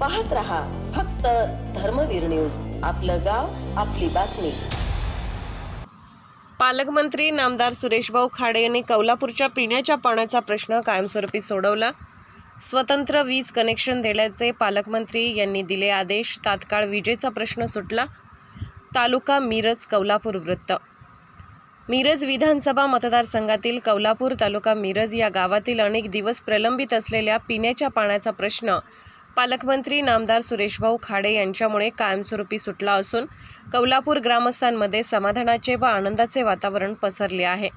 पाहत रहा फक्त धर्मवीर न्यूज. आपलं गाव आपली बातमी. पालकमंत्री नामदार सुरेशभाऊ खाडे यांनी कौलापूरच्या पिण्याच्या पाण्याचा प्रश्न कायमस्वरूपी सोडवला. स्वतंत्र वीज कनेक्शन देण्याचे पालकमंत्री यांनी दिले आदेश. तात्काळ विजेचा प्रश्न सुटला. तालुका मिरज कौलापूर वृत्त. मिरज विधानसभा मतदारसंघातील कौलापूर तालुका मिरज या गावातील अनेक दिवस प्रलंबित असलेल्या पिण्याच्या पाण्याचा प्रश्न पालकमंत्री नामदार सुरेशभाऊ खाडे यांच्यामुळे कायमस्वरूपी सुटला असून कौलापूर ग्रामस्थांमध्ये समाधानाचे व आनंदाचे वातावरण पसरले आहे.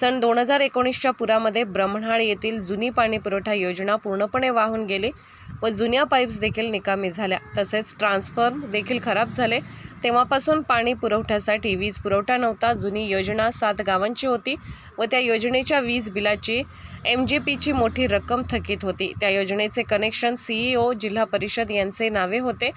सन दोन हजार एकोणीसच्या पुरामध्ये ब्रह्मणाळ येथील जुनी पाणी पुरवठा योजना पूर्णपणे वाहून गेली व जुन्या पाईप्स देखील निकामी झाल्या. तसेच ट्रान्सफॉर्म देखील खराब झाले. तेव्हापासून पाणी पुरवठ्यासाठी वीज पुरवठा नव्हता. जुनी योजना सात गावांची होती व त्या योजनेच्या वीज बिलाची एम जे पीची मोठी रक्कम थकीत होती. त्या योजनेचे कनेक्शन सीईओ जिल्हा परिषद यांचे नावे होते.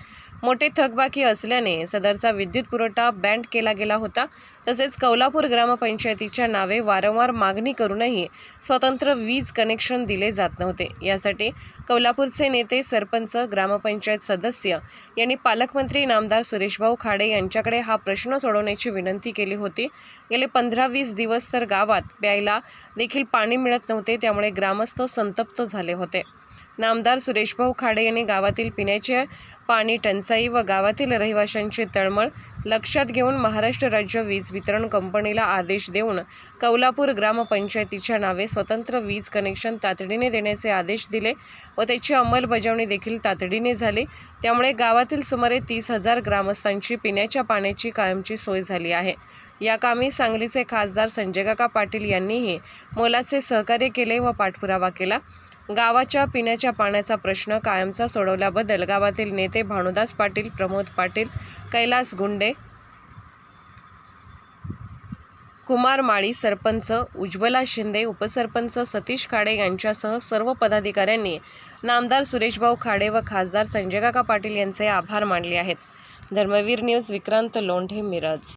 मोठे थकबाकी असल्याने सदरचा विद्युत पुरवठा बँड केला गेला होता. तसेच कौलापूर ग्रामपंचायतीच्या नावे वारंवार मागणी करूनही स्वतंत्र वीज कनेक्शन दिले जात नव्हते. यासाठी कौलापूरचे नेते सरपंच ग्रामपंचायत सदस्य यांनी पालकमंत्री नामदार सुरेशभाऊ खाडे यांच्याकडे हा प्रश्न सोडवण्याची विनंती केली होती. गेले पंधरा वीस दिवस तर गावात प्यायला देखील पाणी मिळत नव्हते त्यामुळे ग्रामस्थ संतप्त झाले होते. नामदार सुरेशभाऊ खाडे यांनी गावातील पिण्याचे पाणी टंचाई व गावातील रहिवाशांची तळमळ लक्षात घेऊन महाराष्ट्र राज्य वीज वितरण कंपनीला आदेश देऊन कौलापूर ग्रामपंचायतीच्या नावे स्वतंत्र वीज कनेक्शन तातडीने देण्याचे आदेश दिले व त्याची अंमलबजावणी देखील तातडीने झाली. त्यामुळे गावातील सुमारे तीस हजार ग्रामस्थांची पिण्याच्या पाण्याची कायमची सोय झाली आहे. या कामी सांगलीचे खासदार संजयकाका पाटील यांनीही मोलाचे सहकार्य केले व पाठपुरावा केला. गावाच्या पिण्याच्या पाण्याचा प्रश्न कायमचा सोडवल्याबद्दल गावातील नेते भानुदास पाटील प्रमोद पाटील कैलास गुंडे कुमार माळी सरपंच उज्ज्वला शिंदे उपसरपंच सतीश खाडे यांच्यासह सर्व पदाधिकाऱ्यांनी नामदार सुरेशभाऊ खाडे व खासदार संजयकाका पाटील यांचे आभार मानले आहेत. धर्मवीर न्यूज विक्रांत लोंढे मिरज.